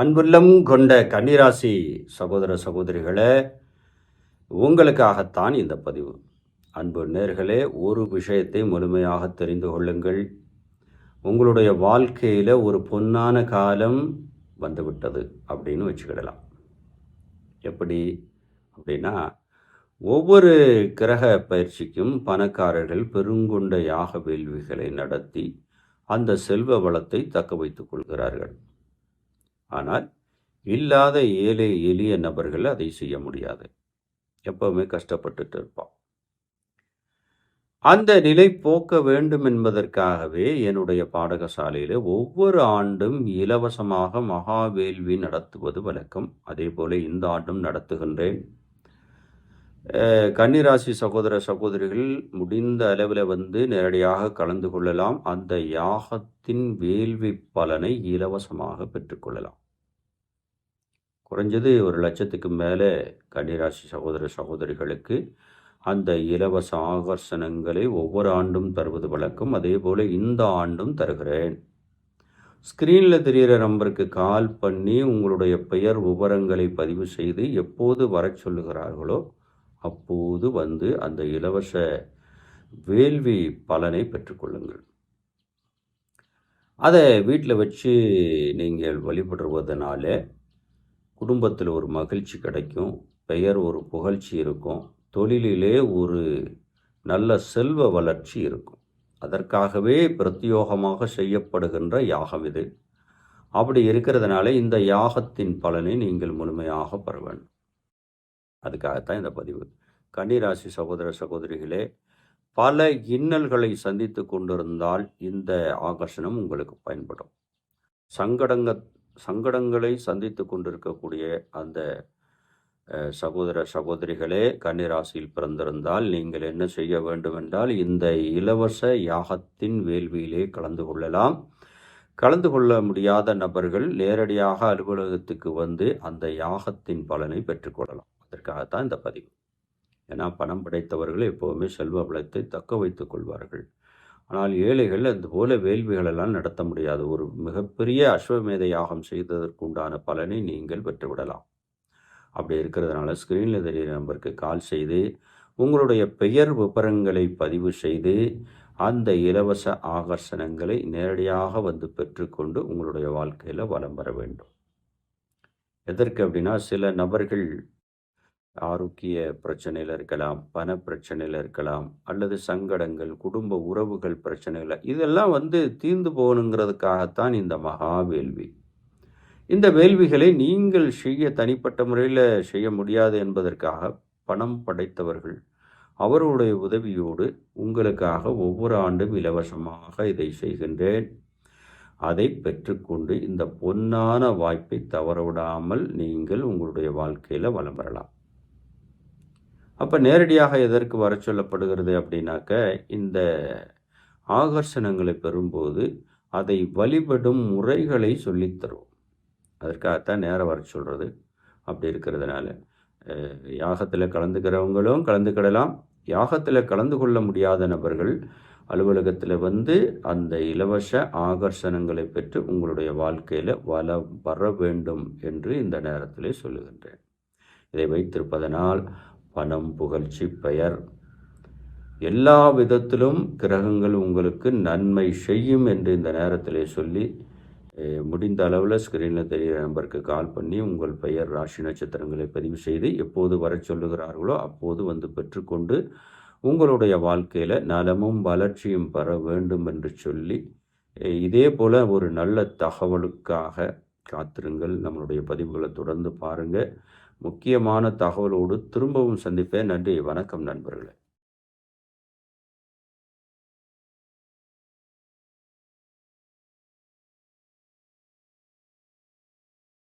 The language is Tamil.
அன்புள்ளம் கொண்ட கன்னிராசி சகோதர சகோதரிகளே உங்களுக்காகத்தான் இந்த பதிவு. அன்பு நேர்களே ஒரு விஷயத்தை முழுமையாக தெரிந்து கொள்ளுங்கள். உங்களுடைய வாழ்க்கையில் ஒரு பொன்னான காலம் வந்துவிட்டது அப்படின்னு வச்சுக்கிடலாம். எப்படி? அப்படின்னா ஒவ்வொரு கிரக பயிற்சிக்கும் பணக்காரர்கள் பெருங்கொண்ட யாக வேள்விகளை நடத்தி அந்த செல்வ வளத்தை தக்க வைத்துக் கொள்கிறார்கள். ஆனால் இல்லாத ஏழை எளிய நபர்கள் அதை செய்ய முடியாது. எப்பவுமே கஷ்டப்பட்டுட்டு இருப்பான். அந்த நிலை போக்க வேண்டும் என்பதற்காகவே என்னுடைய பாடகசாலையில் ஒவ்வொரு ஆண்டும் இலவசமாக மகாவேள்வி நடத்துவது வழக்கம். அதே போல இந்த ஆண்டும் நடத்துகின்றேன். கன்னிராசி சகோதர சகோதரிகள் முடிந்த அளவில் வந்து நேரடியாக கலந்து கொள்ளலாம். அந்த யாகத்தின் வேள்வி பலனை இலவசமாக பெற்றுக்கொள்ளலாம் குறைஞ்சது ஒரு லட்சத்துக்கு மேலே கன்னிராசி சகோதர சகோதரிகளுக்கு அந்த இலவச ஆகர்ஷணங்களை ஒவ்வொரு ஆண்டும் தருவது வழக்கம். அதே போல் இந்த ஆண்டும் தருகிறேன். ஸ்க்ரீனில் தெரிகிற நம்பருக்கு கால் பண்ணி உங்களுடைய பெயர் விவரங்களை பதிவு செய்து எப்போது வர சொல்லுகிறார்களோ அப்போது வந்து அந்த இலவச வேள்வி பலனை பெற்றுக்கொள்ளுங்கள் அதை வீட்டில் வச்சு நீங்கள் வழிபடுவதனால குடும்பத்தில் ஒரு மகிழ்ச்சி கிடைக்கும் பெயர் ஒரு புகழ்ச்சி இருக்கும் தொழிலிலே ஒரு நல்ல செல்வ வளர்ச்சி இருக்கும். அதற்காகவே பிரத்யோகமாக செய்யப்படுகின்ற யாகம் இது. அப்படி இருக்கிறதுனால இந்த யாகத்தின் பலனை நீங்கள் முழுமையாக பெற வேண்டும். அதுக்காகத்தான் இந்த பதிவு. கன்னிராசி சகோதர சகோதரிகளே பல இன்னல்களை சந்தித்து கொண்டிருந்தால் இந்த ஆகர்ஷணம் உங்களுக்கு பயன்படும். சங்கடங்க சங்கடங்களை சந்தித்து கொண்டிருக்கக்கூடிய அந்த சகோதர சகோதரிகளே கன்னிராசியில் பிறந்திருந்தால் நீங்கள் என்ன செய்ய வேண்டும் என்றால் இந்த இலவச யாகத்தின் வேள்வியிலே கலந்து கொள்ளலாம். கலந்து கொள்ள முடியாத நபர்கள் நேரடியாக அலுவலகத்துக்கு வந்து அந்த யாகத்தின் பலனை பெற்றுக்கொள்ளலாம் அதற்காகத்தான் இந்த பதிவு. ஏன்னா பணம் படைத்தவர்கள் எப்போவுமே செல்வ வளத்தை தக்க வைத்துக் கொள்வார்கள். ஆனால் ஏழைகள் அந்த போல வேள்விகளெல்லாம் நடத்த முடியாது. ஒரு மிகப்பெரிய அஸ்வமேத யாகம் செய்ததற்குண்டான பலனை நீங்கள் பெற்றுவிடலாம். அப்படி இருக்கிறதுனால ஸ்க்ரீனில் தெரிகிற நம்பருக்கு கால் செய்து உங்களுடைய பெயர் விவரங்களை பதிவு செய்து அந்த இலவச ஆகர்ஷணங்களை நேரடியாக வந்து பெற்றுக்கொண்டு உங்களுடைய வாழ்க்கையில் வலம் வர வேண்டும். எதற்கு அப்படின்னா சில நபர்கள் ஆரோக்கிய பிரச்சனையில் இருக்கலாம் பண பிரச்சனையில் இருக்கலாம் அல்லது சங்கடங்கள் குடும்ப உறவுகள் பிரச்சனைகள் இதெல்லாம் வந்து தீர்ந்து போகணுங்கிறதுக்காகத்தான் இந்த மகா வேள்வி. இந்த வேள்விகளை நீங்கள் செய்ய தனிப்பட்ட முறையில் செய்ய முடியாது என்பதற்காக பணம் படைத்தவர்கள் அவருடைய உதவியோடு உங்களுக்காக ஒவ்வொரு ஆண்டும் இலவசமாக இதை செய்கின்றேன். அதை பெற்றுக்கொண்டு இந்த பொன்னான வாய்ப்பை தவறவிடாமல் நீங்கள் உங்களுடைய வாழ்க்கையில் வலம் பெறலாம். அப்போ நேரடியாக எதற்கு வர சொல்லப்படுகிறது அப்படின்னாக்க இந்த ஆகர்ஷணங்களை பெறும்போது அதை வழிபடும் முறைகளை சொல்லித்தரும் அதற்காகத்தான் நேரம் வர சொல்கிறது அப்படி இருக்கிறதுனால யாகத்தில் கலந்துக்கிறவங்களும் கலந்துக்கிடலாம். யாகத்தில் கலந்து கொள்ள முடியாத நபர்கள் அலுவலகத்தில் வந்து அந்த இலவச ஆகர்ஷணங்களை பெற்று உங்களுடைய வாழ்க்கையில் வள வர வேண்டும் என்று இந்த நேரத்தில் சொல்லுகின்றேன். இதை வைத்திருப்பதனால் பணம் புகழ்ச்சி பெயர். எல்லா விதத்திலும் கிரகங்கள் உங்களுக்கு நன்மை செய்யும் என்று இந்த நேரத்திலே சொல்லி முடிந்த அளவில் ஸ்க்ரீனில் தெரிகிற நம்பருக்கு கால் பண்ணி உங்கள் பெயர் ராசி நட்சத்திரங்களை பதிவு செய்து எப்போது வரச் சொல்லுகிறார்களோ அப்போது வந்து பெற்றுக்கொண்டு உங்களுடைய வாழ்க்கையில் நலமும் வளர்ச்சியும் பெற வேண்டும் என்று சொல்லி இதே போல் ஒரு நல்ல தகவலுக்காக காத்திருங்கள். நம்மளுடைய பதிவுகளை தொடர்ந்து பாருங்கள் முக்கியமான தகவலோடு திரும்பவும் சந்திப்பேன். நன்றி வணக்கம் நண்பர்களே.